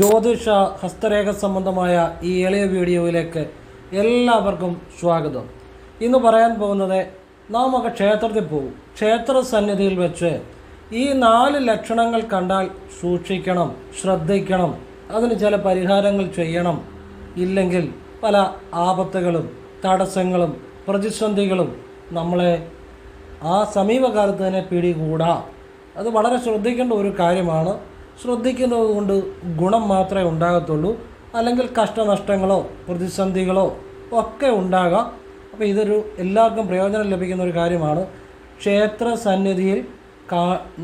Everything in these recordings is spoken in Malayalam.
ജ്യോതിഷ ഹസ്തരേഖ സംബന്ധമായ ഈ എളിയ വീഡിയോയിലേക്ക് എല്ലാവർക്കും സ്വാഗതം. ഇന്ന് പറയാൻ പോകുന്നത് നാം ഒക്കെ ക്ഷേത്രത്തിൽ പോകും ക്ഷേത്ര സന്നിധിയിൽ വെച്ച് ഈ നാല് ലക്ഷണങ്ങൾ കണ്ടാൽ സൂക്ഷിക്കണം ശ്രദ്ധിക്കണം. അതിന് ചില പരിഹാരങ്ങൾ ചെയ്യണം. ഇല്ലെങ്കിൽ പല ആപത്തുകളും തടസ്സങ്ങളും പ്രതിസന്ധികളും നമ്മളെ ആ സമീപകാലത്ത് തന്നെ പിടികൂടാം. അത് വളരെ ശ്രദ്ധിക്കേണ്ട ഒരു കാര്യമാണ്. ശ്രദ്ധിക്കുന്നത് കൊണ്ട് ഗുണം മാത്രമേ ഉണ്ടാകത്തുള്ളൂ. അല്ലെങ്കിൽ കഷ്ടനഷ്ടങ്ങളോ പ്രതിസന്ധികളോ ഒക്കെ ഉണ്ടാകാം. അപ്പോൾ ഇതൊരു എല്ലാവർക്കും പ്രയോജനം ലഭിക്കുന്ന ഒരു കാര്യമാണ്. ക്ഷേത്ര സന്നിധിയിൽ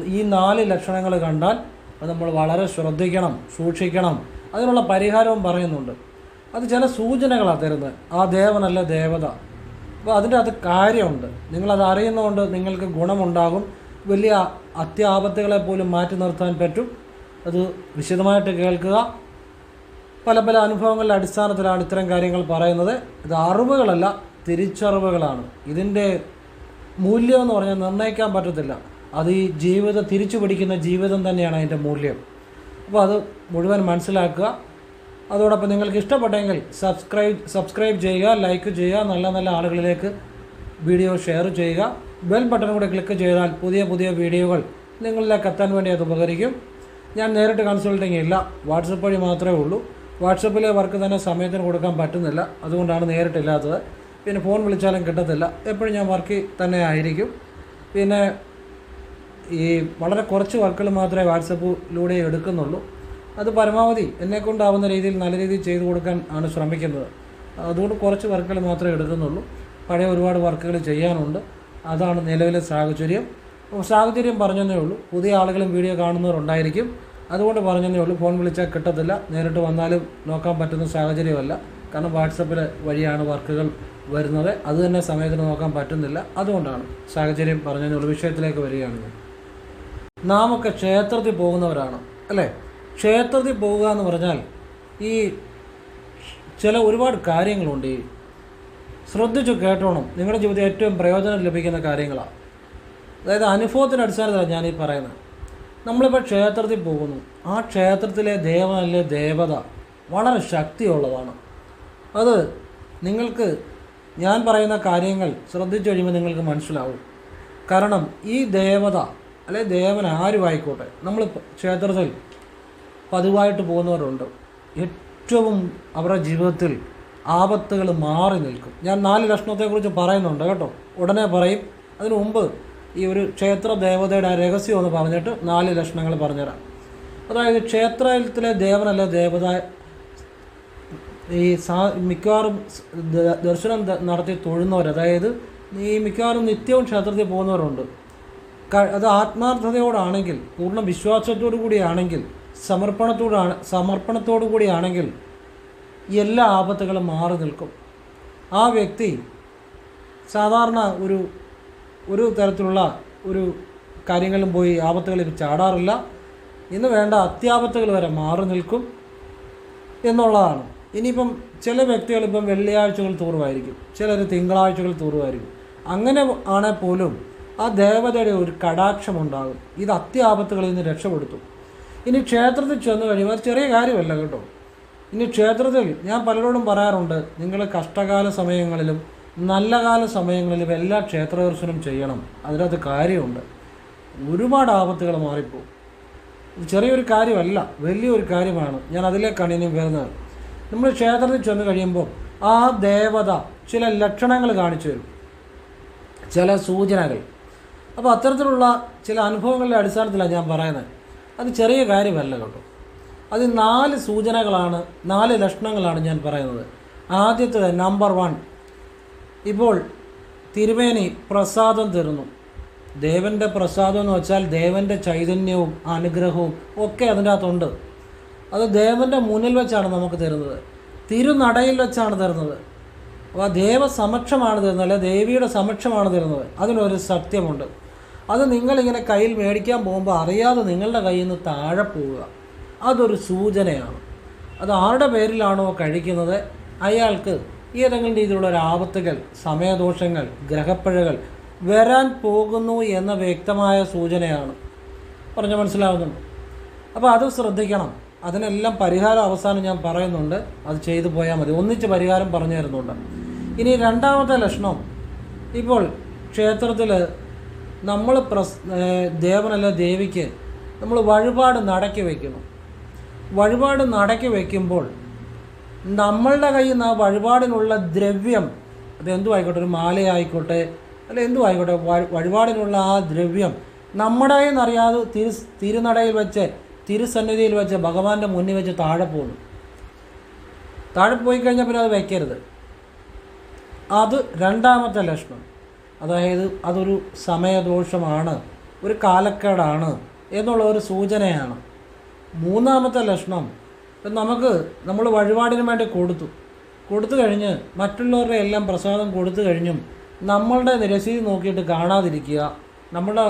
ഈ നാല് ലക്ഷണങ്ങൾ കണ്ടാൽ അത് നമ്മൾ വളരെ ശ്രദ്ധിക്കണം സൂക്ഷിക്കണം. അതിനുള്ള പരിഹാരവും പറയുന്നുണ്ട്. അത് ചില സൂചനകളാണ് തരുന്നത്. ആ ദേവനല്ല ദേവത. അപ്പോൾ അതിന്റെ അത് കാര്യമുണ്ട്. നിങ്ങളത് അറിയുന്നതുകൊണ്ട് നിങ്ങൾക്ക് ഗുണമുണ്ടാകും. വലിയ അത്യാപത്തുകളെ പോലും മാറ്റി നിർത്താൻ പറ്റും. അത് വിശദമായിട്ട് കേൾക്കുക. പല പല അനുഭവങ്ങളുടെ അടിസ്ഥാനത്തിലാണ് ഇത്തരം കാര്യങ്ങൾ പറയുന്നത്. ഇത് അറിവുകളല്ല തിരിച്ചറിവുകളാണ്. ഇതിന്റെ മൂല്യം എന്ന് പറഞ്ഞാൽ നിർണയിക്കാൻ പറ്റത്തില്ല. അത് ഈ ജീവിതം തിരിച്ചു പിടിക്കുന്ന ജീവിതം തന്നെയാണ് അതിന്റെ മൂല്യം. അപ്പോൾ അത് മുഴുവൻ മനസ്സിലാക്കുക. അതോടൊപ്പം നിങ്ങൾക്ക് ഇഷ്ടപ്പെട്ടെങ്കിൽ സബ്സ്ക്രൈബ് സബ്സ്ക്രൈബ് ചെയ്യുക ലൈക്ക് ചെയ്യുക നല്ല നല്ല ആളുകളിലേക്ക് വീഡിയോ ഷെയർ ചെയ്യുക. ബെൽ ബട്ടൺ കൂടെ ക്ലിക്ക് ചെയ്താൽ പുതിയ പുതിയ വീഡിയോകൾ നിങ്ങളിലേക്ക് എത്താൻ വേണ്ടി അത് ഉപകരിക്കും. ഞാൻ നേരിട്ട് കൺസൾട്ടിങ് ഇല്ല. വാട്സപ്പ് വഴി മാത്രമേ ഉള്ളൂ. വാട്സപ്പിലെ വർക്ക് തന്നെ സമയത്തിന് കൊടുക്കാൻ പറ്റുന്നില്ല. അതുകൊണ്ടാണ് നേരിട്ടില്ലാത്തത് പിന്നെ ഫോൺ വിളിച്ചാലും കിട്ടത്തില്ല. എപ്പോഴും ഞാൻ വർക്ക് തന്നെ ആയിരിക്കും. പിന്നെ ഈ വളരെ കുറച്ച് വർക്കുകൾ മാത്രമേ വാട്സപ്പിലൂടെ എടുക്കുന്നുള്ളൂ. അത് പരമാവധി എന്നെക്കൊണ്ടാവുന്ന രീതിയിൽ നല്ല രീതിയിൽ ചെയ്തു കൊടുക്കാൻ ആണ് ശ്രമിക്കുന്നത്. അതുകൊണ്ട് കുറച്ച് വർക്കുകൾ മാത്രമേ എടുക്കുന്നുള്ളൂ. പഴയ ഒരുപാട് വർക്കുകൾ ചെയ്യാനുണ്ട്. അതാണ് നിലവിലെ സാഹചര്യം. സാഹചര്യം പറഞ്ഞതേ ഉള്ളൂ. പുതിയ ആളുകളും വീഡിയോ കാണുന്നവരുണ്ടായിരിക്കും. അതുകൊണ്ട് പറഞ്ഞതേ ഉള്ളൂ. ഫോൺ വിളിച്ചാൽ കിട്ടത്തില്ല. നേരിട്ട് വന്നാലും നോക്കാൻ പറ്റുന്ന സാഹചര്യമല്ല. കാരണം വാട്സപ്പിൽ വഴിയാണ് വർക്കുകൾ വരുന്നത്. അത് തന്നെ സമയത്തിന് നോക്കാൻ പറ്റുന്നില്ല. അതുകൊണ്ടാണ് സാഹചര്യം പറഞ്ഞതേ ഉള്ളൂ. വിഷയത്തിലേക്ക് വരികയാണ് നാമൊക്കെ ക്ഷേത്രത്തിൽ പോകുന്നവരാണ്. അല്ലേ? ക്ഷേത്രത്തിൽ പോവുക എന്ന് പറഞ്ഞാൽ ഈ ചില ഒരുപാട് കാര്യങ്ങളുണ്ട്. ഈ ശ്രദ്ധിച്ചു കേട്ടോണം. നിങ്ങളുടെ ജീവിതത്തിൽ ഏറ്റവും പ്രയോജനം ലഭിക്കുന്ന കാര്യങ്ങളാണ്. അതായത് അനുഭവത്തിന്റെ അടിസ്ഥാനത്തിലാണ് ഞാൻ ഈ പറയുന്നത്. നമ്മളിപ്പോൾ ക്ഷേത്രത്തിൽ പോകുന്നു. ആ ക്ഷേത്രത്തിലെ ദേവനല്ലേ ദേവത? വളരെ ശക്തിയുള്ളതാണ്. അത് നിങ്ങൾക്ക് ഞാൻ പറയുന്ന കാര്യങ്ങൾ ശ്രദ്ധിച്ചു കഴിയുമ്പോൾ നിങ്ങൾക്ക് മനസ്സിലാവും. കാരണം ഈ ദേവത അല്ലെ ദേവൻ ആരുമായിക്കോട്ടെ നമ്മൾ ക്ഷേത്രത്തിൽ പതിവായിട്ട് പോകുന്നവരുണ്ട്. ഏറ്റവും അവരുടെ ജീവിതത്തിൽ ആപത്തുകൾ മാറി നിൽക്കും. ഞാൻ നാല് ലക്ഷണത്തെക്കുറിച്ച് പറയുന്നുണ്ട് കേട്ടോ. ഉടനെ പറയും. അതിനു മുമ്പ് ഈ ഒരു ക്ഷേത്ര ദേവതയുടെ രഹസ്യം എന്ന് പറഞ്ഞിട്ട് നാല് ലക്ഷണങ്ങൾ പറഞ്ഞുതരാം. അതായത് ക്ഷേത്രത്തിലെ ദേവനല്ല ദേവത. ഈ സാ മിക്കവാറും ദർശനം നടത്തി തൊഴുന്നവർ അതായത് ഈ മിക്കവാറും നിത്യവും ക്ഷേത്രത്തിൽ പോകുന്നവരുണ്ട്. അത് ആത്മാർത്ഥതയോടാണെങ്കിൽ പൂർണ വിശ്വാസത്തോടു കൂടിയാണെങ്കിൽ സമർപ്പണത്തോടാണ് സമർപ്പണത്തോടു കൂടിയാണെങ്കിൽ എല്ലാ ആപത്തുകളും മാറി നിൽക്കും. ആ വ്യക്തി സാധാരണ ഒരു ഒരു തരത്തിലുള്ള ഒരു കാര്യങ്ങളിലും പോയി ആപത്തുകളിൽ ചാടാറില്ല. ഇന്ന് വേണ്ട അത്യാപത്തുകൾ വരെ മാറി നിൽക്കും എന്നുള്ളതാണ്. ഇനിയിപ്പം ചില വ്യക്തികൾ ഇപ്പം വെള്ളിയാഴ്ചകൾ തൂറുമായിരിക്കും ചിലർ തിങ്കളാഴ്ചകൾ തൂറുമായിരിക്കും. അങ്ങനെ ആണേ പോലും ആ ദേവതയുടെ ഒരു കടാക്ഷമുണ്ടാകും ഇത് അത്യാപത്തുകളിൽ നിന്ന് രക്ഷപ്പെടുത്തും. ഇനി ക്ഷേത്രത്തിൽ ചെന്ന് കഴിയുമ്പോൾ ചെറിയ കാര്യമല്ല കേട്ടോ. ഇനി ക്ഷേത്രത്തിൽ ഞാൻ പലരോടും പറയാറുണ്ട് നിങ്ങൾ കഷ്ടകാല സമയങ്ങളിലും നല്ല കാല സമയങ്ങളിലും എല്ലാ ക്ഷേത്ര ദർശനം ചെയ്യണം. അതിനകത്ത് കാര്യമുണ്ട്. ഒരുപാട് ആപത്തുകൾ മാറിപ്പോകും ഇത് ചെറിയൊരു കാര്യമല്ല വലിയൊരു കാര്യമാണ്. ഞാൻ അതിലേക്കാണ് ഇനി വരുന്നത്. നമ്മൾ ക്ഷേത്രത്തിൽ ചെന്ന് കഴിയുമ്പോൾ ആ ദേവത ചില ലക്ഷണങ്ങൾ കാണിച്ചു തരും. ചില സൂചനകൾ. അപ്പോൾ അത്തരത്തിലുള്ള ചില അനുഭവങ്ങളുടെ അടിസ്ഥാനത്തിലാണ് ഞാൻ പറയുന്നത്. അത് ചെറിയ കാര്യമല്ല കേട്ടോ. അത് നാല് സൂചനകളാണ് നാല് ലക്ഷണങ്ങളാണ് ഞാൻ പറയുന്നത്. ആദ്യത്തേത് നമ്പർ വൺ ഇപ്പോൾ തിരുമേനി പ്രസാദം തരുന്നു. ദേവന്റെ പ്രസാദം എന്ന് വെച്ചാൽ ദേവന്റെ ചൈതന്യവും അനുഗ്രഹവും ഒക്കെ അതിന്റെ അകത്തുണ്ട് അത് ദേവന്റെ മുന്നിൽ വെച്ചാണ് നമുക്ക് തരുന്നത്. തിരുനടയിൽ വെച്ചാണ് തരുന്നത്. അപ്പോൾ ദേവസമക്ഷമാണ് ദേവ തരുന്നത് അല്ലെ ദേവിയുടെ സമക്ഷമാണ് തരുന്നത്. അതിനൊരു സത്യമുണ്ട്. അത് നിങ്ങളിങ്ങനെ കയ്യിൽ മേടിക്കാൻ പോകുമ്പോൾ അറിയാതെ നിങ്ങളുടെ കയ്യിൽ നിന്ന് താഴെ പോവുക. അതൊരു സൂചനയാണ്. അത് ആരുടെ പേരിലാണോ കഴിക്കുന്നത്? അയാൾക്ക് ഏതെങ്കിലും രീതിയിലുള്ള ഒരു ആപത്തുകൾ സമയദോഷങ്ങൾ ഗ്രഹപ്പിഴകൾ വരാൻ പോകുന്നു എന്ന വ്യക്തമായ സൂചനയാണ്. പറഞ്ഞ് മനസ്സിലാവുന്നുണ്ട്. അപ്പോൾ അത് ശ്രദ്ധിക്കണം. അതിനെല്ലാം പരിഹാരം അവസാനം ഞാൻ പറയുന്നുണ്ട്. അത് ചെയ്തു പോയാൽ മതി. ഒന്നിച്ച് പരിഹാരം പറഞ്ഞു തരുന്നുണ്ട്. ഇനി രണ്ടാമത്തെ ലക്ഷണം. ഇപ്പോൾ ക്ഷേത്രത്തിൽ നമ്മൾ പ്രസ് ദേവനല്ല ദേവിക്ക് നമ്മൾ വഴിപാട് നടക്കി വയ്ക്കണം വഴിപാട് നടക്കി വയ്ക്കുമ്പോൾ നമ്മളുടെ കയ്യിൽ നിന്ന് ആ വഴിപാടിനുള്ള ദ്രവ്യം അത് എന്തു ആയിക്കോട്ടെ ഒരു മാലയായിക്കോട്ടെ അല്ല എന്തു ആയിക്കോട്ടെ വഴി- വഴിപാടിനുള്ള ആ ദ്രവ്യം നമ്മുടെ കയ്യിൽ നിന്നറിയാതെ തിരു തിരുനടയിൽ വെച്ച് തിരുസന്നിധിയിൽ വെച്ച് ഭഗവാന്റെ മുന്നിൽ വെച്ച് താഴെ പോകുന്നു. താഴെ പോയി കഴിഞ്ഞാൽ പിന്നെ അത് വയ്ക്കരുത് അത് രണ്ടാമത്തെ ലക്ഷണം. അതായത് അതൊരു സമയദോഷമാണ് ഒരു കാലക്കേടാണ് എന്നുള്ള ഒരു സൂചനയാണ്. മൂന്നാമത്തെ ലക്ഷണം ഇപ്പം നമുക്ക് നമ്മൾ വഴിപാടിന് വേണ്ടി കൊടുത്തു. കൊടുത്തു കഴിഞ്ഞ് മറ്റുള്ളവരുടെ എല്ലാം പ്രസാദം കൊടുത്തു കഴിഞ്ഞും നമ്മളുടെ രസീത് നോക്കിയിട്ട് കാണാതിരിക്കുക നമ്മുടെ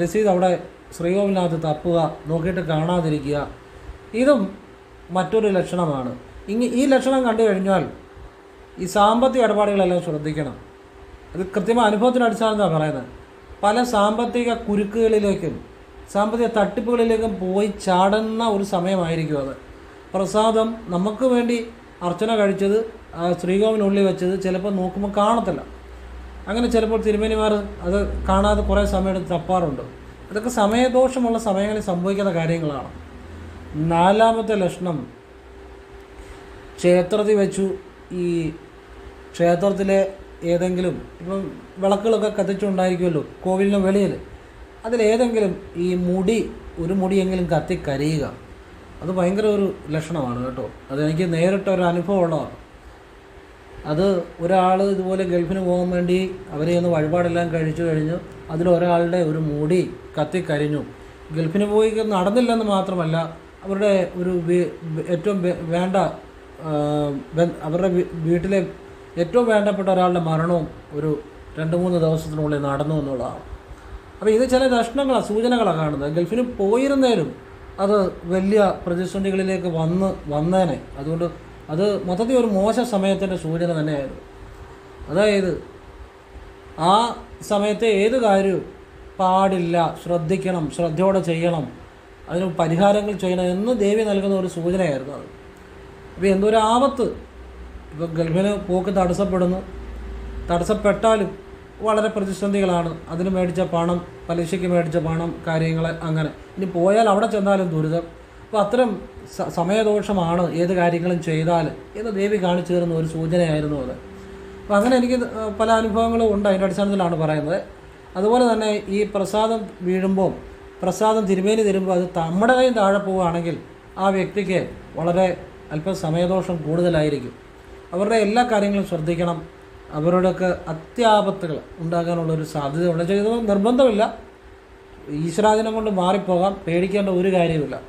രസീത് അവിടെ ശ്രീകോവിലിനകത്ത് തപ്പുക നോക്കിയിട്ട് കാണാതിരിക്കുക ഇതും മറ്റൊരു ലക്ഷണമാണ്. ഇനി ഈ ലക്ഷണം കണ്ടു കഴിഞ്ഞാൽ ഈ സാമ്പത്തിക ഇടപാടുകളെല്ലാം ശ്രദ്ധിക്കണം. അത് കൃത്യമായ അനുഭവത്തിന്റെ അടിസ്ഥാനത്താണ് പറയുന്നത്. പല സാമ്പത്തിക കുരുക്കുകളിലേക്കും സാമ്പത്തിക തട്ടിപ്പുകളിലേക്കും പോയി ചാടുന്ന ഒരു സമയമായിരിക്കും അത്. പ്രസാദം നമുക്ക് വേണ്ടി അർച്ചന കഴിച്ചത് ശ്രീകോവിനുള്ളിൽ വെച്ചത് ചിലപ്പോൾ നോക്കുമ്പോൾ കാണത്തില്ല. അങ്ങനെ ചിലപ്പോൾ തിരുമേനിമാർ അത് കാണാതെ കുറേ സമയം എടുത്ത് തപ്പാറുണ്ട്. അതൊക്കെ സമയദോഷമുള്ള സമയങ്ങളിൽ സംഭവിക്കുന്ന കാര്യങ്ങളാണ്. നാലാമത്തെ ലക്ഷണം ക്ഷേത്രത്തിൽ വെച്ചു. ഈ ക്ഷേത്രത്തിലെ ഏതെങ്കിലും ഇപ്പം വിളക്കുകളൊക്കെ കത്തിച്ചുണ്ടായിരിക്കുമല്ലോ കോവിലിന് വെളിയിൽ. അതിലേതെങ്കിലും ഈ മുടി ഒരു മുടിയെങ്കിലും കത്തി കരിയുക അത് ഭയങ്കര ഒരു ലക്ഷണമാണ് കേട്ടോ. അതെനിക്ക് നേരിട്ട ഒരു അനുഭവം ഉള്ളതാണ്. അത് ഒരാൾ ഇതുപോലെ ഗൾഫിന് പോകാൻ വേണ്ടി അവരെ ഒന്ന് വഴിപാടെല്ലാം കഴിച്ചു കഴിഞ്ഞു. അതിലൊരാളുടെ ഒരു മുടി കത്തിക്കരിഞ്ഞു ഗൾഫിന് പോയി നടന്നില്ലെന്ന് മാത്രമല്ല അവരുടെ ഒരു ഏറ്റവും വേണ്ട അവരുടെ വീട്ടിലെ ഏറ്റവും വേണ്ടപ്പെട്ട ഒരാളുടെ മരണവും ഒരു രണ്ട് മൂന്ന് ദിവസത്തിനുള്ളിൽ നടന്നു എന്നുള്ളതാണ്. അപ്പോൾ ഇത് ചില ലക്ഷണങ്ങളാണ് സൂചനകളാണ് കാണുന്നത്. ഗൾഫിന് പോയിരുന്നേലും അത് വലിയ പ്രതിസന്ധികളിലേക്ക് വന്ന് വന്നേനെ. അതുകൊണ്ട് അത് മൊത്തത്തിൽ ഒരു മോശ സമയത്തിന്റെ സൂചന തന്നെയായിരുന്നു. അതായത് ആ സമയത്തെ ഏത് കാര്യവും പാടില്ല ശ്രദ്ധിക്കണം ശ്രദ്ധയോടെ ചെയ്യണം അതിന് പരിഹാരങ്ങൾ ചെയ്യണം എന്ന് ദേവി നൽകുന്ന ഒരു സൂചനയായിരുന്നു അത്. അപ്പോൾ എന്തൊരു ആപത്ത് ഇപ്പോൾ ഗൾഫിന് പോക്ക് തടസ്സപ്പെടുന്നു. തടസ്സപ്പെട്ടാലും വളരെ പ്രതിസന്ധികളാണ്. അതിന് മേടിച്ച പണം പലിശയ്ക്ക് മേടിച്ച പണം കാര്യങ്ങൾ അങ്ങനെ. ഇനി പോയാൽ അവിടെ ചെന്നാലും ദുരിതം. അപ്പോൾ അത്തരം സമയദോഷമാണ് ഏത് കാര്യങ്ങളും ചെയ്താൽ എന്ന് ദേവി കാണിച്ചു തരുന്ന ഒരു സൂചനയായിരുന്നു അത്. അപ്പോൾ അങ്ങനെ എനിക്ക് പല അനുഭവങ്ങളും ഉണ്ട് അതിന്റെ അടിസ്ഥാനത്തിലാണ് പറയുന്നത്. അതുപോലെ തന്നെ ഈ പ്രസാദം വീഴുമ്പോൾ പ്രസാദം തിരുമേനി തരുമ്പോൾ അത് നമ്മുടെ കയ്യിൽ താഴെ പോവുകയാണെങ്കിൽ ആ വ്യക്തിക്ക് വളരെ അല്പം സമയദോഷം കൂടുതലായിരിക്കും. അവരുടെ എല്ലാ കാര്യങ്ങളും ശ്രദ്ധിക്കണം. അവരുടെയൊക്കെ അത്യാപത്തുകൾ ഉണ്ടാകാനുള്ള ഒരു സാധ്യതയുണ്ട് ചെയ്തത് നിർബന്ധമില്ല. ഈശ്വരാധീനം കൊണ്ട് മാറിപ്പോകാം. പേടിക്കേണ്ട ഒരു കാര്യമില്ല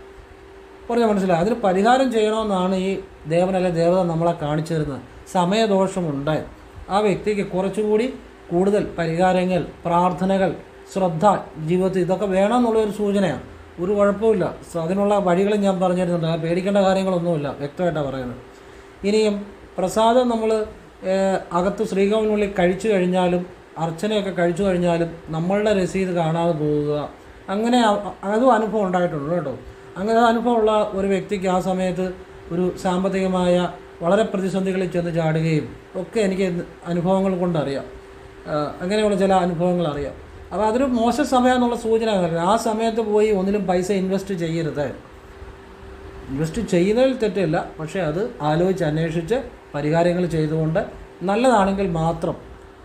പറഞ്ഞ മനസ്സിലായി? അതിന് പരിഹാരം ചെയ്യണമെന്നാണ് ഈ ദേവനല്ല ദേവത നമ്മളെ കാണിച്ചു തരുന്നത്. സമയദോഷമുണ്ട്. ആ വ്യക്തിക്ക് കുറച്ചുകൂടി കൂടുതൽ പരിഹാരങ്ങൾ പ്രാർത്ഥനകൾ ശ്രദ്ധ ജീവിതത്തിൽ ഇതൊക്കെ വേണമെന്നുള്ളൊരു സൂചനയാണ്. ഒരു കുഴപ്പമില്ല അതിനുള്ള വഴികളും ഞാൻ പറഞ്ഞു തരുന്നുണ്ട് ആ പേടിക്കേണ്ട കാര്യങ്ങളൊന്നുമില്ല. വ്യക്തമായിട്ടാണ് പറയുന്നത്. ഇനിയും പ്രസാദം നമ്മൾ അകത്ത് ശ്രീകോവിനുള്ളിൽ കഴിച്ചു കഴിഞ്ഞാലും അർച്ചനയൊക്കെ കഴിച്ചു കഴിഞ്ഞാലും നമ്മളുടെ രസീത് കാണാതെ പോവുക അങ്ങനെ അതും അനുഭവം ഉണ്ടായിട്ടുണ്ട് കേട്ടോ. അങ്ങനെ അനുഭവമുള്ള ഒരു വ്യക്തിക്ക് ആ സമയത്ത് ഒരു സാമ്പത്തികമായ വളരെ പ്രതിസന്ധികളിൽ ചെന്ന് ചാടുകയും ഒക്കെ എനിക്ക് അനുഭവങ്ങൾ കൊണ്ടറിയാം. അങ്ങനെയുള്ള ചില അനുഭവങ്ങൾ അറിയാം. അപ്പോൾ അതൊരു മോശം സമയം എന്നുള്ള സൂചന ആ സമയത്ത് പോയി ഒന്നിലും പൈസ ഇൻവെസ്റ്റ് ചെയ്യരുത്. ഇൻവെസ്റ്റ് ചെയ്യുന്നതിൽ തെറ്റില്ല. പക്ഷേ അത് ആലോചിച്ച് അന്വേഷിച്ച് പരിഹാരങ്ങൾ ചെയ്തുകൊണ്ട് നല്ലതാണെങ്കിൽ മാത്രം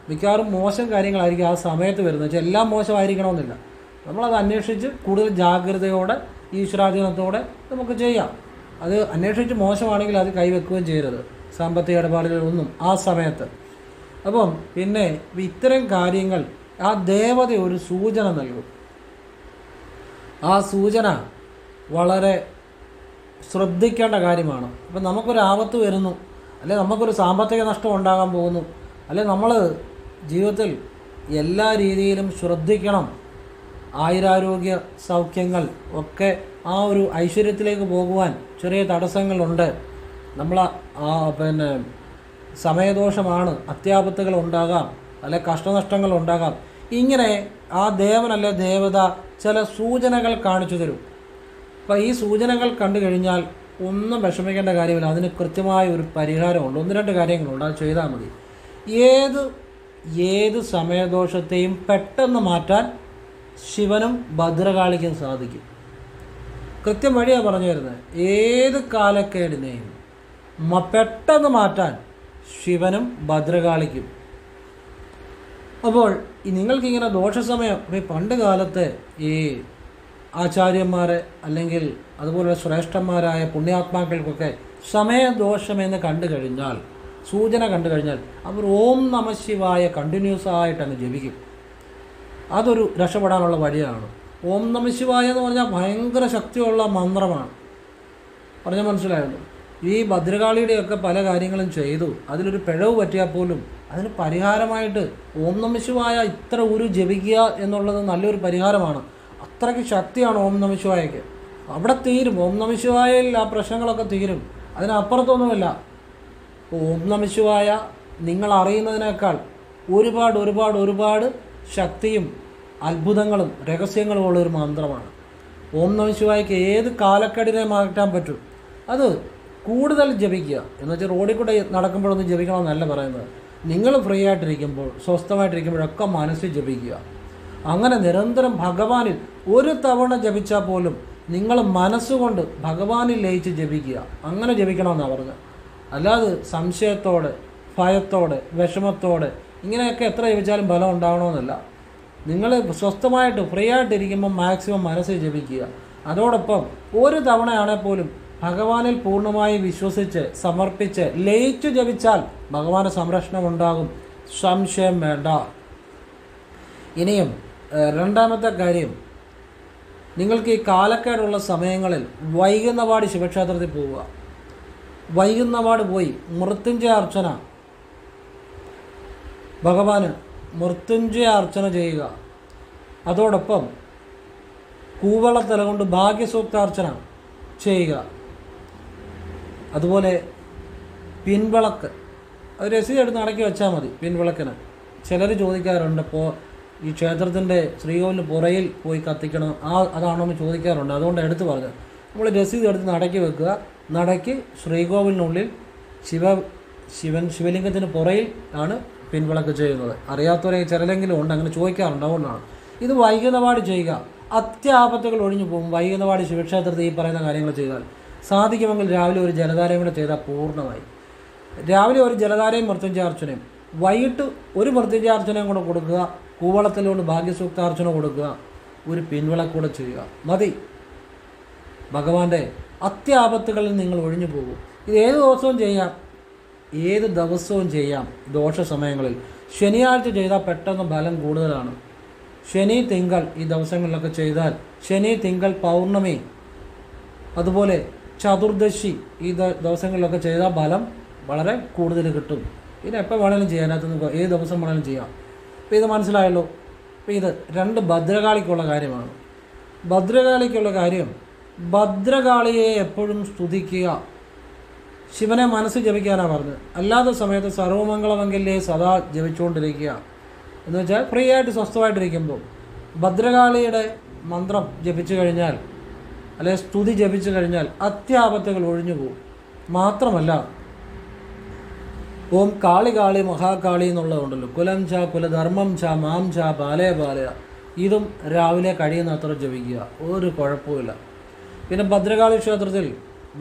മിക്കവാറും മോശം കാര്യങ്ങളായിരിക്കും ആ സമയത്ത് വരുന്നത്. വെച്ചാൽ എല്ലാം മോശമായിരിക്കണമെന്നില്ല. നമ്മളത് അന്വേഷിച്ച് കൂടുതൽ ജാഗ്രതയോടെ ഈശ്വരാധീനത്തോടെ നമുക്ക് ചെയ്യാം. അത് അന്വേഷിച്ച് മോശമാണെങ്കിൽ അത് കൈവെക്കുകയും ചെയ്യരുത്. സാമ്പത്തിക ഇടപാടുകളൊന്നും ആ സമയത്ത്. അപ്പം പിന്നെ ഇത്തരം കാര്യങ്ങൾ ആ ദേവത ഒരു സൂചന നൽകും. ആ സൂചന വളരെ ശ്രദ്ധിക്കേണ്ട കാര്യമാണ്. അപ്പം നമുക്കൊരു ആപത്ത് വരുന്നു. അല്ലെ നമുക്കൊരു സാമ്പത്തിക നഷ്ടം ഉണ്ടാകാൻ പോകുന്നു. അല്ലെ നമ്മൾ ജീവിതത്തിൽ എല്ലാ രീതിയിലും ശ്രദ്ധിക്കണം. ആയുരാരോഗ്യ സൗഖ്യങ്ങൾ ഒക്കെ ആ ഒരു ഐശ്വര്യത്തിലേക്ക് പോകുവാൻ ചെറിയ തടസ്സങ്ങളുണ്ട്. നമ്മൾ പിന്നെ സമയദോഷമാണ് അത്യാപത്തുകൾ ഉണ്ടാകാം അല്ലെ കഷ്ടനഷ്ടങ്ങൾ ഉണ്ടാകാം. ഇങ്ങനെ ആ ദേവനല്ലെ ദേവത ചില സൂചനകൾ കാണിച്ചു തരും. അപ്പോൾ ഈ സൂചനകൾ കണ്ടു കഴിഞ്ഞാൽ ഒന്നും വിഷമിക്കേണ്ട കാര്യമില്ല. അതിന് കൃത്യമായ ഒരു പരിഹാരമുണ്ട്. ഒന്ന് രണ്ട് കാര്യങ്ങളുണ്ട്. അത് ചെയ്താൽ മതി. ഏത് ഏത് സമയദോഷത്തെയും പെട്ടെന്ന് മാറ്റാൻ ശിവനും ഭദ്രകാളിക്കും സാധിക്കും. കൃത്യം വഴിയാണ് പറഞ്ഞു തരുന്നത്. ഏത് കാലക്കേടിനെയും പെട്ടെന്ന് മാറ്റാൻ ശിവനും ഭദ്രകാളിക്കും. അപ്പോൾ നിങ്ങൾക്കിങ്ങനെ ദോഷസമയം ഈ പണ്ട് കാലത്ത് ഈ ആചാര്യന്മാരെ അല്ലെങ്കിൽ അതുപോലെ ശ്രേഷ്ഠന്മാരായ പുണ്യാത്മാക്കൾക്കൊക്കെ സമയദോഷമെന്ന് കണ്ടു കഴിഞ്ഞാൽ സൂചന കണ്ടു കഴിഞ്ഞാൽ അവർ ഓം നമശിവായ കണ്ടിന്യൂസ് ആയിട്ട് അങ്ങ് ജപിക്കും. അതൊരു രക്ഷപ്പെടാനുള്ള വഴിയാണ്. ഓം നമശിവായ എന്ന് പറഞ്ഞാൽ ഭയങ്കര ശക്തിയുള്ള മന്ത്രമാണ്. പറഞ്ഞാൽ മനസ്സിലായല്ലോ? ഈ ഭദ്രകാളിയുടെയൊക്കെ പല കാര്യങ്ങളും ചെയ്തു. അതിലൊരു പിഴവ് പറ്റിയാൽ പോലും അതിന് പരിഹാരമായിട്ട് ഓം നമശിവായ ഇത്ര ഒരു ജപിക്കുക എന്നുള്ളത് നല്ലൊരു പരിഹാരമാണ്. അത്രയ്ക്ക് ശക്തിയാണ് ഓം നമശിവായക്ക് അവിടെ തീരും. ഓം നമശിവായയിൽ ആ പ്രശ്നങ്ങളൊക്കെ തീരും. അതിനപ്പുറത്തൊന്നുമില്ല. ഓം നമശിവായ നിങ്ങൾ അറിയുന്നതിനേക്കാൾ ഒരുപാട് ഒരുപാട് ഒരുപാട് ശക്തിയും അത്ഭുതങ്ങളും രഹസ്യങ്ങളും ഉള്ളൊരു മന്ത്രമാണ്. ഓം നമശിവായ്ക്ക് ഏത് കാലക്കെടിനെ മാറ്റാൻ പറ്റും? അത് കൂടുതൽ ജപിക്കുക. എന്ന് വെച്ചാൽ റോഡിൽ കൂടെ നടക്കുമ്പോഴൊന്നും ജപിക്കണമെന്നല്ല പറയുന്നത്. നിങ്ങൾ ഫ്രീ ആയിട്ടിരിക്കുമ്പോൾ സ്വസ്ഥമായിട്ടിരിക്കുമ്പോഴൊക്കെ മനസ്സിൽ ജപിക്കുക. അങ്ങനെ നിരന്തരം ഭഗവാനിൽ ഒരു തവണ ജപിച്ചാൽ പോലും നിങ്ങൾ മനസ്സുകൊണ്ട് ഭഗവാനിൽ ലയിച്ച് ജപിക്കുക. അങ്ങനെ ജപിക്കണമെന്നാണ് പറഞ്ഞത്. അല്ലാതെ സംശയത്തോടെ ഭയത്തോടെ വിഷമത്തോടെ ഇങ്ങനെയൊക്കെ എത്ര ജപിച്ചാലും ഫലം ഉണ്ടാകണമെന്നില്ല നിങ്ങൾ സ്വസ്ഥമായിട്ട് ഫ്രീ ആയിട്ടിരിക്കുമ്പോൾ മാക്സിമം മനസ്സിൽ ജപിക്കുക. അതോടൊപ്പം ഒരു തവണയാണെങ്കിൽ പോലും ഭഗവാനിൽ പൂർണമായി വിശ്വസിച്ച് സമർപ്പിച്ച് ലയിച്ചു ജപിച്ചാൽ ഭഗവാന് സംരക്ഷണം ഉണ്ടാകും. സംശയം വേണ്ട. ഇനിയും രണ്ടാമത്തെ കാര്യം നിങ്ങൾക്ക് ഈ കാലക്കേടുള്ള സമയങ്ങളിൽ വൈകുന്നപാട് ശിവക്ഷേത്രത്തിൽ പോവുക. വൈകുന്നപാട് പോയി മൃത്യുഞ്ജയ അർച്ചന. ഭഗവാന് മൃത്യുഞ്ജയ അർച്ചന ചെയ്യുക. അതോടൊപ്പം കൂവളത്തല കൊണ്ട് ഭാഗ്യസൂക്താർച്ചന ചെയ്യുക. അതുപോലെ പിൻവിളക്ക്. അത് രസീത് എടുത്ത് അടക്കി വെച്ചാൽ മതി പിൻവിളക്കിന്. ചിലർ ചോദിക്കാറുണ്ട് ഇപ്പോൾ ഈ ക്ഷേത്രത്തിന്റെ ശ്രീകോവിലിന് പുറയിൽ പോയി കത്തിക്കണം. ആ അതാണോ എന്ന് ചോദിക്കാറുണ്ട്. അതുകൊണ്ട് എടുത്തു പറഞ്ഞു. നമ്മൾ രസീത് എടുത്ത് നടക്കി വെക്കുക. നടക്കി ശ്രീകോവിലിനുള്ളിൽ ശിവ ശിവൻ ശിവലിംഗത്തിന് പുറയിൽ ആണ് പിൻവിളക്ക് ചെയ്യുന്നത്. അറിയാത്തവരെ ചിലരെങ്കിലും ഉണ്ട്. അങ്ങനെ ചോദിക്കാറുണ്ട്. അതുകൊണ്ടാണ്. ഇത് വൈകുന്നപാട് ചെയ്യുക. അത്യാപത്തുകൾ ഒഴിഞ്ഞു പോകും. വൈകുന്നപാട് ശിവക്ഷേത്രത്തിൽ ഈ പറയുന്ന കാര്യങ്ങൾ ചെയ്താൽ സാധിക്കുമെങ്കിൽ രാവിലെ ഒരു ജലധാരയും കൂടെ ചെയ്താൽ പൂർണമായി. രാവിലെ ഒരു ജലധാരയും മൃത്യുഞ്ചാർച്ചനയും വൈകിട്ട് ഒരു മൃത്യുഞ്ചാർച്ചനയും കൂടെ കൊടുക്കുക. കൂവളത്തിലോട് ഭാഗ്യസൂക്താർച്ചന കൊടുക്കുക ഒരു പിൻവിളക്കൂടെ ചെയ്യുക. മതി. ഭഗവാന്റെ അത്യാപത്തുകളിൽ നിങ്ങൾ ഒഴിഞ്ഞു പോകും. ഇത് ഏത് ദിവസവും ചെയ്യാം. ഏത് ദിവസവും ചെയ്യാം. ദോഷ സമയങ്ങളിൽ ശനിയാഴ്ച ചെയ്താൽ പെട്ടെന്ന് ഫലം കൂടുതലാണ്. ശനി തിങ്കൾ ഈ ദിവസങ്ങളിലൊക്കെ ചെയ്താൽ ശനി തിങ്കൾ പൗർണമി അതുപോലെ ചതുർദശി ഈ ദിവസങ്ങളിലൊക്കെ ചെയ്താൽ ഫലം വളരെ കൂടുതൽ കിട്ടും. ഇത് എപ്പോൾ വേണമെങ്കിലും ചെയ്യാനകത്ത് ഏത് ദിവസം വേണമെങ്കിലും ചെയ്യാം. അപ്പോൾ ഇത് മനസ്സിലായല്ലോ. അപ്പോൾ ഇത് രണ്ട് ഭദ്രകാളിക്കുള്ള കാര്യമാണ്. ഭദ്രകാളിക്കുള്ള കാര്യം ഭദ്രകാളിയെ എപ്പോഴും സ്തുതിക്കുക. ശിവനെ മനസ്സ് ജപിക്കാനാണ് പറഞ്ഞത്. അല്ലാത്ത സമയത്ത് സർവമംഗളമംഗല്യെ സദാ ജപിച്ചുകൊണ്ടിരിക്കുക. എന്ന് വെച്ചാൽ ഫ്രീ ആയിട്ട് സ്വസ്ഥമായിട്ടിരിക്കുമ്പോൾ. ഭദ്രകാളിയുടെ മന്ത്രം ജപിച്ചു കഴിഞ്ഞാൽ അല്ലെങ്കിൽ സ്തുതി ജപിച്ചു കഴിഞ്ഞാൽ അത്യാപത്തുകൾ ഒഴിഞ്ഞു പോകും. മാത്രമല്ല ഓം കാളി കാളി മഹാകാളി എന്നുള്ളതുണ്ടല്ലോ. കുലം ച കുലധർമ്മം ച മാം ച ബാലയ ബാലയ ഇതും രാവിലെ കഴിയുന്നത്ര ജപിക്കുക. ഒരു കുഴപ്പമില്ല പിന്നെ ഭദ്രകാളി ക്ഷേത്രത്തിൽ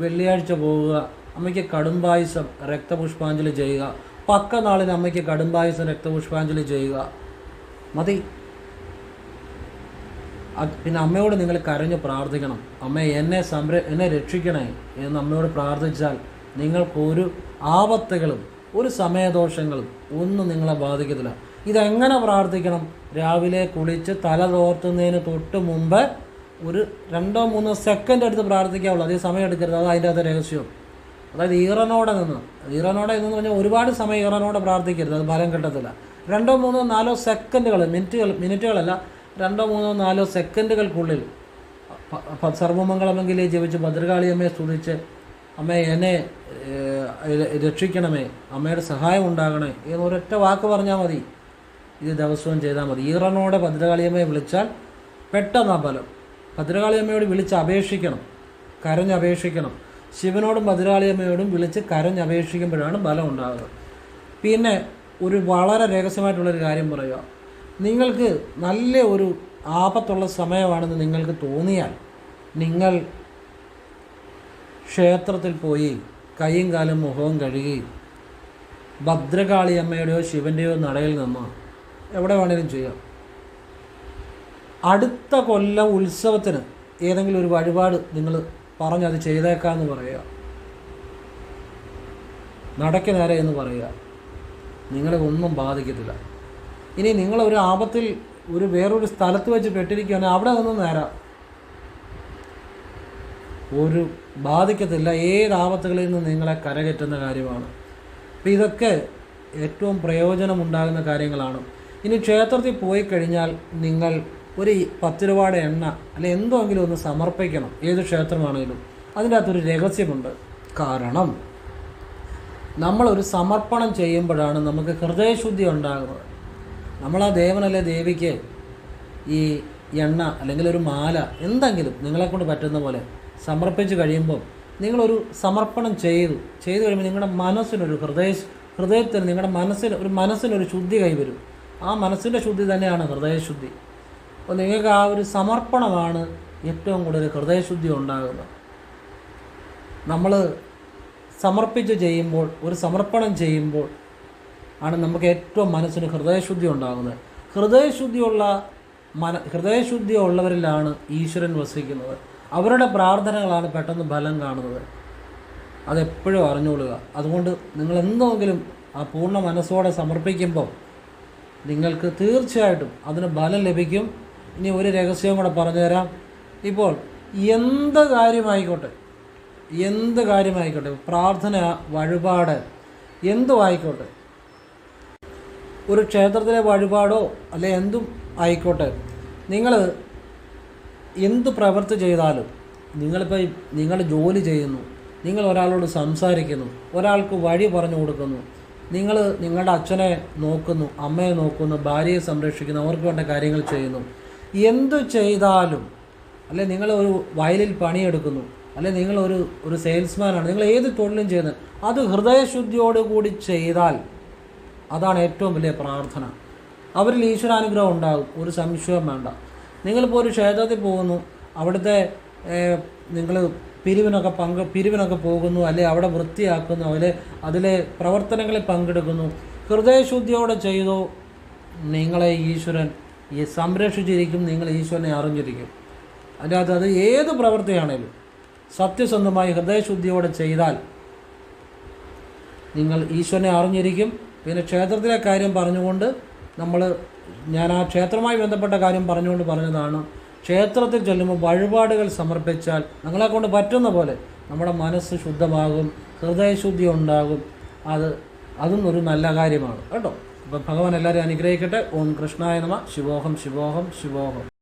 വെള്ളിയാഴ്ച പോവുക. അമ്മയ്ക്ക് കടുംപായസം രക്തപുഷ്പാഞ്ജലി ചെയ്യുക. പക്ക നാളിന് അമ്മയ്ക്ക് കടുംപായസം രക്തപുഷ്പാഞ്ജലി ചെയ്യുക. മതി. പിന്നെ അമ്മയോട് നിങ്ങൾ കരഞ്ഞ് പ്രാർത്ഥിക്കണം. അമ്മ എന്നെ സംര എന്നെ രക്ഷിക്കണേ. എന്ന് അമ്മയോട് പ്രാർത്ഥിച്ചാൽ നിങ്ങൾക്കൊരു ആപത്തുകളും ഒരു സമയദോഷങ്ങളും ഒന്നും നിങ്ങളെ ബാധിക്കത്തില്ല. ഇതെങ്ങനെ പ്രാർത്ഥിക്കണം? രാവിലെ കുളിച്ച് തല തോർത്തുന്നതിന് തൊട്ട് മുമ്പ് ഒരു രണ്ടോ മൂന്നോ സെക്കൻഡ് എടുത്ത് പ്രാർത്ഥിക്കാവുള്ളൂ. അതേ സമയം എടുക്കരുത്. അത് അതിന്റെ അകത്ത് രഹസ്യം. അതായത് ഈറനോടെ നിന്ന്. ഈറനോടെ എന്ന് പറഞ്ഞാൽ ഒരുപാട് സമയം ഈറനോടെ പ്രാർത്ഥിക്കരുത്. അത് ഫലം കിട്ടത്തില്ല. രണ്ടോ മൂന്നോ നാലോ സെക്കൻഡുകൾ മിനിറ്റുകൾ മിനിറ്റുകളല്ല രണ്ടോ മൂന്നോ നാലോ സെക്കൻഡുകൾക്കുള്ളിൽ സർവമംഗളമെങ്കിലേ ജപിച്ച് ഭദ്രകാളിയമ്മയെ സ്തുതിച്ച് അമ്മേ എന്നെ രക്ഷിക്കണമേ. അമ്മയുടെ സഹായം ഉണ്ടാകണേ എന്ന് ഒരൊറ്റ വാക്ക് പറഞ്ഞാൽ മതി. ഇത് ദിവസവും ചെയ്താൽ മതി. ഈറനോടെ ഭദ്രകാളിയമ്മയെ വിളിച്ചാൽ പെട്ടെന്ന് ആ ഫലം. ഭദ്രകാളിയമ്മയോട് വിളിച്ച് അപേക്ഷിക്കണം. കരഞ്ഞപേക്ഷിക്കണം. ശിവനോടും ഭദ്രകാളിയമ്മയോടും വിളിച്ച് കരഞ്ഞപേക്ഷിക്കുമ്പോഴാണ് ഫലം ഉണ്ടാകുന്നത്. പിന്നെ ഒരു വളരെ രഹസ്യമായിട്ടുള്ളൊരു കാര്യം പറയുക. നിങ്ങൾക്ക് നല്ല ഒരു ആപത്തുള്ള സമയമാണെന്ന് നിങ്ങൾക്ക് തോന്നിയാൽ നിങ്ങൾ ക്ഷേത്രത്തിൽ പോയി കൈയും കാലും മുഖവും കഴുകി ഭദ്രകാളി അമ്മയുടെയോ ശിവന്റെയോ നടയിൽ നിന്ന് എവിടെ വേണേലും ചെയ്യാം. അടുത്ത കൊല്ലം ഉത്സവത്തിന് ഏതെങ്കിലും ഒരു വഴിപാട് നിങ്ങൾ പറഞ്ഞത് ചെയ്തേക്കാമെന്ന് പറയുക. നടക്ക് നേരെ എന്ന് പറയുക. നിങ്ങളെ ഒന്നും ബാധിക്കത്തില്ല. ഇനി നിങ്ങൾ ഒരു ആപത്തിൽ ഒരു വേറൊരു സ്ഥലത്ത് വെച്ച് പെട്ടിരിക്കുകയാണെങ്കിൽ അവിടെ നിന്നും നേരാ. ഒരു ബാധിക്കത്തില്ല. ഏത് ആപത്തുകളിൽ നിന്ന് നിങ്ങളെ കരകയറ്റുന്ന കാര്യമാണ്. അപ്പം ഇതൊക്കെ ഏറ്റവും പ്രയോജനമുണ്ടാകുന്ന കാര്യങ്ങളാണ്. ഇനി ക്ഷേത്രത്തിൽ പോയി കഴിഞ്ഞാൽ നിങ്ങൾ ഒരു പത്ത് രൂപയുടെ എണ്ണ അല്ലെ എന്തെങ്കിലും ഒന്ന് സമർപ്പിക്കണം. ഏത് ക്ഷേത്രമാണെങ്കിലും. അതിന്റെ അകത്തൊരു രഹസ്യമുണ്ട്. കാരണം നമ്മളൊരു സമർപ്പണം ചെയ്യുമ്പോഴാണ് നമുക്ക് ഹൃദയശുദ്ധി ഉണ്ടാകുന്നത്. നമ്മൾ ആ ദേവനല്ലെ ദേവിക്ക് ഈ എണ്ണ അല്ലെങ്കിൽ ഒരു മാല എന്തെങ്കിലും നിങ്ങളെക്കൊണ്ട് പറ്റുന്ന പോലെ സമർപ്പിച്ച് കഴിയുമ്പോൾ നിങ്ങളൊരു സമർപ്പണം ചെയ്തു ചെയ്തു കഴിയുമ്പോൾ നിങ്ങളുടെ മനസ്സിനൊരു ഹൃദയ ഹൃദയത്തിന് നിങ്ങളുടെ മനസ്സിന് ഒരു മനസ്സിനൊരു ശുദ്ധി കൈവരും. ആ മനസ്സിന്റെ ശുദ്ധി തന്നെയാണ് ഹൃദയശുദ്ധി. അപ്പോൾ നിങ്ങൾക്ക് ആ ഒരു സമർപ്പണമാണ് ഏറ്റവും കൂടുതൽ ഹൃദയശുദ്ധി ഉണ്ടാകുന്നത്. നമ്മൾ സമർപ്പിച്ച് ചെയ്യുമ്പോൾ ഒരു സമർപ്പണം ചെയ്യുമ്പോൾ ആണ് നമുക്ക് ഏറ്റവും മനസ്സിന് ഹൃദയശുദ്ധി ഉണ്ടാകുന്നത്. ഹൃദയശുദ്ധിയുള്ള മന ഹൃദയശുദ്ധി ഉള്ളവരിലാണ് ഈശ്വരൻ വസിക്കുന്നത്. അവരുടെ പ്രാർത്ഥനകളാണ് പെട്ടെന്ന് ഫലം കാണുന്നത്. അതെപ്പോഴും അറിഞ്ഞുകൊള്ളുക. അതുകൊണ്ട് നിങ്ങൾ എന്തെങ്കിലും ആ പൂർണ മനസ്സോടെ സമർപ്പിക്കുമ്പോൾ നിങ്ങൾക്ക് തീർച്ചയായിട്ടും അതിന് ഫലം ലഭിക്കും. ഇനി ഒരു രഹസ്യവും കൂടെ പറഞ്ഞുതരാം. ഇപ്പോൾ എന്ത് കാര്യമായിക്കോട്ടെ? എന്ത് കാര്യമായിക്കോട്ടെ? പ്രാർത്ഥന വഴിപാട് എന്തും ആയിക്കോട്ടെ. ഒരു ക്ഷേത്രത്തിലെ വഴിപാടോ അല്ലെ എന്തും ആയിക്കോട്ടെ. നിങ്ങൾ എന്ത് പ്രവൃത്തി ചെയ്താലും നിങ്ങളിപ്പോൾ നിങ്ങൾ ജോലി ചെയ്യുന്നു നിങ്ങൾ ഒരാളോട് സംസാരിക്കുന്നു ഒരാൾക്ക് വഴി പറഞ്ഞു കൊടുക്കുന്നു നിങ്ങൾ നിങ്ങളുടെ അച്ഛനെ നോക്കുന്നു അമ്മയെ നോക്കുന്നു ഭാര്യയെ സംരക്ഷിക്കുന്നു അവർക്ക് വേണ്ട കാര്യങ്ങൾ ചെയ്യുന്നു. എന്തു ചെയ്താലും അല്ലെ നിങ്ങൾ ഒരു വയലിൽ പണിയെടുക്കുന്നു അല്ലെ നിങ്ങൾ ഒരു ഒരു സെയിൽസ്മാനാണ് നിങ്ങൾ ഏത് തൊഴിലും ചെയ്യുന്നത് അത് ഹൃദയശുദ്ധിയോടുകൂടി ചെയ്താൽ അതാണ് ഏറ്റവും വലിയ പ്രാർത്ഥന. അവരിൽ ഈശ്വരാനുഗ്രഹം ഉണ്ടാകും ഒരു സംശയം വേണ്ട. നിങ്ങളിപ്പോൾ ഒരു ക്ഷേത്രത്തിൽ പോകുന്നു അവിടുത്തെ നിങ്ങൾ പിരിവിനൊക്കെ പങ്ക് പിരിവിനൊക്കെ പോകുന്നു അല്ലെ അവിടെ വൃത്തിയാക്കുന്നു അതിൽ അതിലെ പ്രവർത്തനങ്ങളിൽ പങ്കെടുക്കുന്നു. ഹൃദയശുദ്ധിയോടെ ചെയ്തോ നിങ്ങളെ ഈശ്വരൻ സംരക്ഷിച്ചിരിക്കും നിങ്ങൾ ഈശ്വരനെ അറിഞ്ഞിരിക്കും. അതിന്റെ അകത്ത് അത് ഏത് പ്രവൃത്തിയാണേലും സത്യസന്ധമായി ഹൃദയശുദ്ധിയോടെ ചെയ്താൽ നിങ്ങൾ ഈശ്വരനെ അറിഞ്ഞിരിക്കും. പിന്നെ ക്ഷേത്രത്തിലെ കാര്യം പറഞ്ഞുകൊണ്ട് നമ്മൾ ഞാൻ ആ ക്ഷേത്രവുമായി ബന്ധപ്പെട്ട കാര്യം പറഞ്ഞുകൊണ്ട് പറഞ്ഞതാണ്. ക്ഷേത്രത്തിൽ ചെല്ലുമ്പോൾ വഴിപാടുകൾ സമർപ്പിച്ചാൽ നിങ്ങളെ കൊണ്ട് പറ്റുന്ന പോലെ നമ്മുടെ മനസ്സ് ശുദ്ധമാകും ഹൃദയശുദ്ധി ഉണ്ടാകും. അത് അതും ഒരു നല്ല കാര്യമാണ്. കേട്ടോ? അപ്പം ഭഗവാൻ എല്ലാവരെയും അനുഗ്രഹിക്കട്ടെ. ഓം കൃഷ്ണായ നമ. ശിവോഹം ശിവോഹം ശിവോഹം.